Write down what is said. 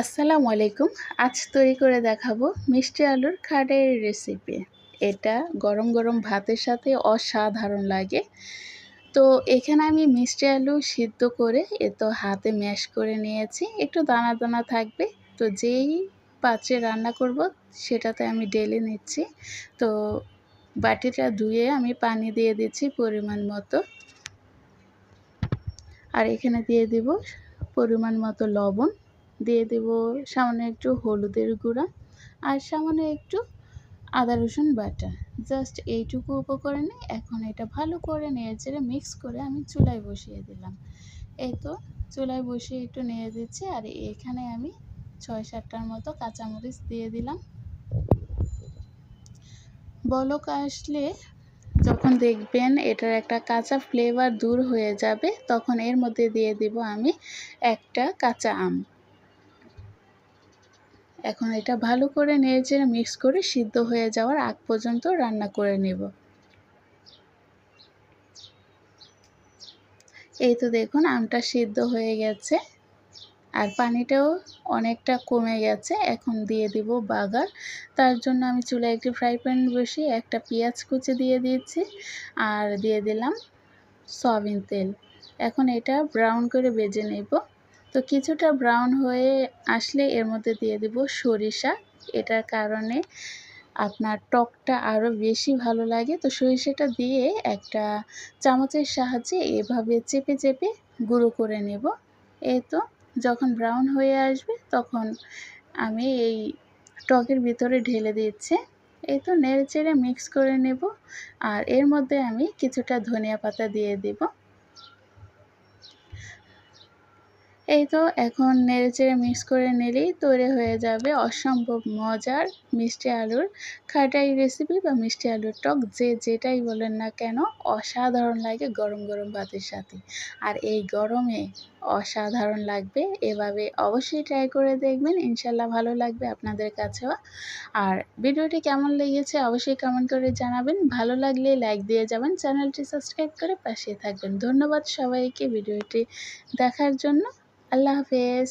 আসসালামু আলাইকুম। আজ তৈরি করে দেখাবো মিষ্টি আলুর খাডের রেসিপি এটা গরম গরম ভাতের সাথে অসাধারণ লাগে। তো এখানে আমি মিষ্টি আলু সিদ্ধ করে এ তো হাতে ম্যাশ করে নিয়েছি। একটু দানা দানা থাকবে। তো যেই পাত্রে রান্না করব সেটাতে আমি ডেলে নিচ্ছি। তো বাটিটা ধুয়ে আমি পানি দিয়ে দিচ্ছি পরিমাণ মতো। আর এখানে দিয়ে দিব পরিমাণ মতো লবণ। দিয়ে দেব সামান্য একটু হলুদের গুঁড়া আর সামান্য একটু আদা রসুন বাটা। জাস্ট এইটুকু উপকরণে এখন এটা ভালো করে নেড়ে চেড়ে মিক্স করে আমি চুলায় বসিয়ে দিলাম। এই তো চুলায় বসিয়ে একটু নেড়ে দিচ্ছি আর এখানে আমি ছয় সাতটার মতো কাঁচামরিচ দিয়ে দিলাম। বলক আসলে যখন দেখবেন এটার একটা কাঁচা ফ্লেভার দূর হয়ে যাবে, তখন এর মধ্যে দিয়ে দিব আমি একটা কাঁচা আম। এখন এটা ভালো করে নেড়েচেড়ে মিক্স করে সিদ্ধ হয়ে যাওয়ার আগ পর্যন্ত রান্না করে নেব। এই তো দেখুন আমটা সিদ্ধ হয়ে গেছে। আর পানিটাও অনেকটা কমে গেছে, এখন দিয়ে দিব বাগার। তার জন্য আমি চুলে একটি ফ্রাই প্যান বসিয়ে একটা পেঁয়াজ কুচি দিয়ে দিয়েছি আর দিয়ে দিলাম সয়াবিন তেল। এখন এটা ব্রাউন করে বেজে নেব। তো কিছুটা ব্রাউন হয়ে আসলে এর মধ্যে দিয়ে দেব সরিষা। এটার কারণে আপনার টকটা আরও বেশি ভালো লাগে। তো সরিষাটা দিয়ে একটা চামচের সাহায্যে এভাবে চেপে চেপে গুঁড়ো করে নেব। এই তো যখন ব্রাউন হয়ে আসবে তখন আমি এই টকের ভিতরে ঢেলে দিচ্ছি। এই তো নেড়ে, চেড়ে মিক্স করে নেব। আর এর মধ্যে আমি কিছুটা ধনিয়া পাতা দিয়ে দেবো। এই তো এখন নেড়েচেড়ে মিক্স করে নিলেই তৈরি হয়ে যাবে অসম্ভব মজার মিষ্টি আলুর খাটাই রেসিপি বা মিষ্টি আলুর টক, যে যেটাই বলেন না কেন, অসাধারণ লাগে গরম গরম ভাতের সাথে। আর এই গরমে অসাধারণ লাগবে, এভাবে অবশ্যই ট্রাই করে দেখবেন, ইনশাল্লাহ ভালো লাগবে আপনাদের কাছেও। আর ভিডিওটি কেমন লেগেছে অবশ্যই কমেন্ট করে জানাবেন, ভালো লাগলে লাইক দিয়ে যাবেন, চ্যানেলটি সাবস্ক্রাইব করে পাশে থাকবেন। ধন্যবাদ সবাইকে ভিডিওটি দেখার জন্য। আল্লাহ হাফেজ